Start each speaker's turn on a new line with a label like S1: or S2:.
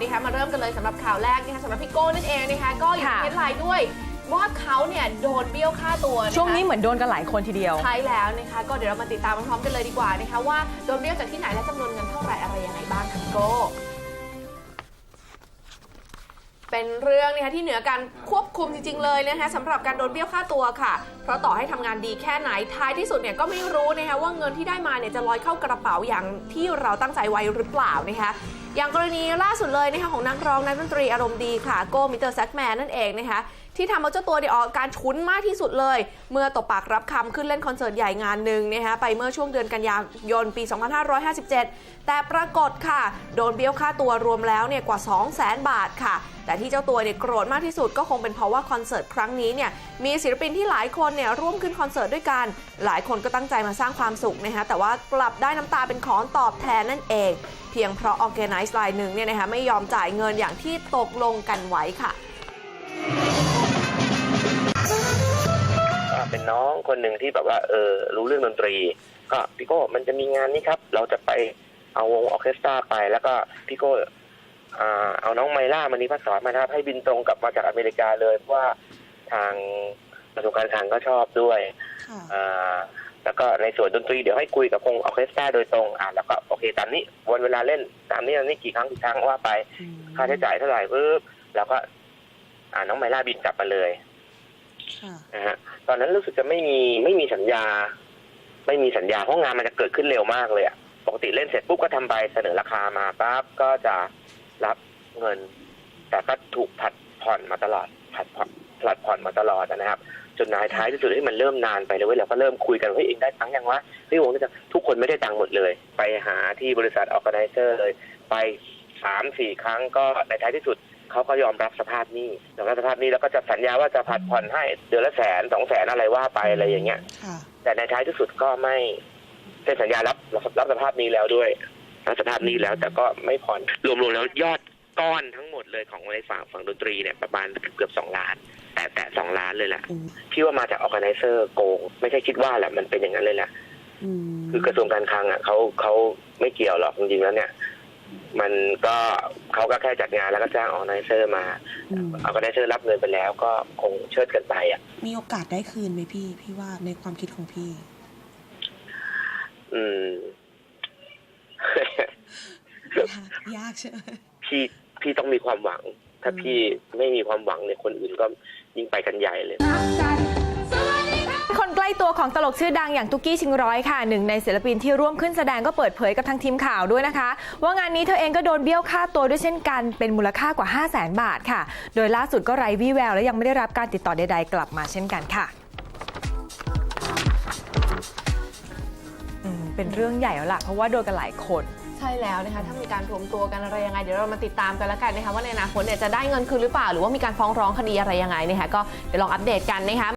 S1: นะคะมาเริ่มกันเลยสำหรับข่าวแรกนะคะสำหรับพี่โก้นั่นเองนะคะก็อยู่ใน
S2: ค่ะ
S1: เฮดไลน์ด้วยว่าเขาเนี่ยโดนเบี้ยวค่าตัวนะคะ
S2: ช่วงนี้เหมือนโดนกันหลายคนทีเดียว
S1: ใช่แล้วนะคะก็เดี๋ยวเรามาติดตามพร้อมๆกันเลยดีกว่านะคะว่าโดนเบี้ยวจากที่ไหนและจำนวนเงินเท่าไหร่อะไรยังไงบ้างค่ะพี่โก้ เป็นเรื่องนะคะที่เหนือการควบคุมจริง ๆ เลยนะคะสำหรับการโดนเบี้ยวค่าตัวค่ะ เพราะต่อให้ทำงานดีแค่ไหนท้ายที่สุดเนี่ยก็ไม่รู้นะคะว่าเงินที่ได้มาเนี่ยจะลอยเข้ากระเป๋าอย่างที่เราตั้งใจไว้หรือเปล่านะคะอย่างกรณีล่าสุดเลยนะคะของนักร้องนักดนตรีอารมณ์ดีค่ะโกมิเตอร์แซกแมนนั่นเองนะคะ ที่ทำเอาเจ้าตัวเนี่ยออกาการชุนมากที่สุดเลย เมื่อตบปากรับคำขึ้นเล่นคอนเสิร์ตใหญ่งานหนึ่งนะคะไปเมื่อช่วงเดือนกันยายนปี 2557 แต่ปรากฏค่ะ โดนเบี้ยวค่าตัวรวมแล้วเนี่ยกว่า 2 0 0 0 0 0 บาทค่ะ แต่ที่เจ้าตัวเนี่ยโกรธมากที่สุดก็คงเป็นเพราะว่าคอนเสิร์ตครั้งนี้เนี่ยมีศิลปินที่หลายคนเนี่ยร่วมขึ้นคอนเสิร์ตด้วยกัน หลายคนก็ตั้งใจมาสร้างความสุขนะคะแต่ว่ากลับได้น้ำตาเป็นของตอบแทนนั่นเองเพียงเพราะออแกไนซ์ไลน์หนึ่งเนี่ยนะคะไม่ยอมจ่ายเงินอย่างที่ตกลงกันไว้ค่ะ
S3: เป็นน้องคนหนึ่งที่แบบว่าเออรู้เรื่องดนตรี ก็พี่โก้มันจะมีงานนี้ครับ เราจะไปเอาวงออร์เคสตราไป แล้วก็พี่โก้อ่าเอาน้องไมล่ามานีพัสสอนมานะครับให้บินตรงกลับมาจากอเมริกาเลยเพราะว่าทางกระทรวงการคลังก็ชอบด้วย
S4: ค่ะ
S3: อ่าแล้วก็ในส่วนดนตรีเดี๋ยวให้คุยกับวงออร์เคสตราโดยตรงอ่าแล้วก็โอเคตามนี้วันเวลาเล่นตามนี้ตามนี้กี่ครั้งกี่ครั้งว่าไป ค่าใช้จ่ายเท่าไหร่ปุ๊บแล้วก็ อ่าน้องไมล่าบินกลับมาเลย
S4: ค่ะ
S3: นะฮะ ตอนนั้นรู้สึกจะไม่มีไม่มีสัญญา ไม่มีสัญญาเพราะงานมันจะเกิดขึ้นเร็วมากเลยอะปกติเล่นเสร็จปุ๊บก็ทำใบเสนอราคามาปั๊บก็จะรับเงิน แต่ก็ถูกผัดผ่อนมาตลอดผัดผ่อนผัดผ่อนมาตลอดนะครับจนนายท้ายที่สุดที่มันเริ่มนานไปเลยเว้ยเราก็เริ่มคุยกันว่าเฮ้ยเองได้ตังค์ยังวะพี่วงนี่จะทุกคนไม่ได้ตังค์หมดเลย ไปหาที่บริษัทออ g a แก z นเซอร์เลย ไปสามสี่ครั้งก็ในท้ายที่สุด เขาก็ยอมรับสภาพหนี้ยอมรับสภาพหนี้แล้วก็จะสัญญาว่าจะผัดผ่อนให้เดือนละแสนสองแสนอะไรว่าไปอะไรอย่างเงี้ย
S4: ค่ะ
S3: แต่ในท้ายที่สุดก็ไม่เซ็นสัญญารับรับรับสภาพนี้แล้วด้วยรับสภาพนี้แล้วแต่ก็ไม่ผ่อนรวมๆแล้วยอดก้อนทั้งหมดเลยของในฝั่งฝั่งดนตรีเนี่ยประมาณเกือบสองล้าน แต่แต่สองล้านเลยแหละ
S4: อืม
S3: พี่ว่ามาจากออ g a แก z นเซอร์โกง ไม่ใช่คิดว่าแหละมันเป็นอย่างนั้นเลยแหละ
S4: อืม
S3: คือกระทรวงการคลังอะเขาเขาไม่เกี่ยวหรอกจริงๆแล้วเนี่ย มันก็เขาก็แค่จัดงานแล้วก็จ้างออ g a แก z นเซอร์มา
S4: อืม
S3: ออ g a แก z นเซอร์รับเงินไปแล้วก็คงเชิดกันไปอะ
S4: มีโอกาสได้คืนไหมพี่ พี่ว่าในความคิดของพี่
S3: อืม
S4: ยากยากใช่ไหม
S3: พี่พี่ต้องมีความหวัง ถ้า
S4: อืม
S3: พี่ไม่มีความหวังเนี่ยคนอื่นก็ยิ่งไปกันใหญ่เลย
S2: คนใก ล้ตัวของตลกชื่อดังอย่างตุ๊กกี้ชิงร้อยค่ะหนึ่งในศิลปินที่ร่วมขึ้นแสดงก็เปิดเผยกับทางทีมข่าวด้วยนะคะ ว่างานนี้เธอเองก็โดนเบี้ยวค่าตัวด้วยเช่นกันเป็นมูลค่ากว่า 5 0 0แสนบาทค่ะ โดยล่าสุดก็ไร้วี่แววและยังไม่ได้รับการติดต่อใด ๆ กลับมาเช่นกันค่ะอืมเป็นเรื่องใหญ่แล้วล่ะเพราะว่าโดนกันหลายคน
S1: ใช่แล้วนะคะถ้ามีการรวมตัวกันอะไรยังไงเดี๋ยวเรามาติดตามกันแล้วกันนะคะว่าในอนาคตเนี่ยจะได้เงินคืนหรือเปล่า หรือว่ามีการฟ้องร้องคดีอะไรยังไงนะคะก็เดี๋ยวลองอัปเดตกันนะคะ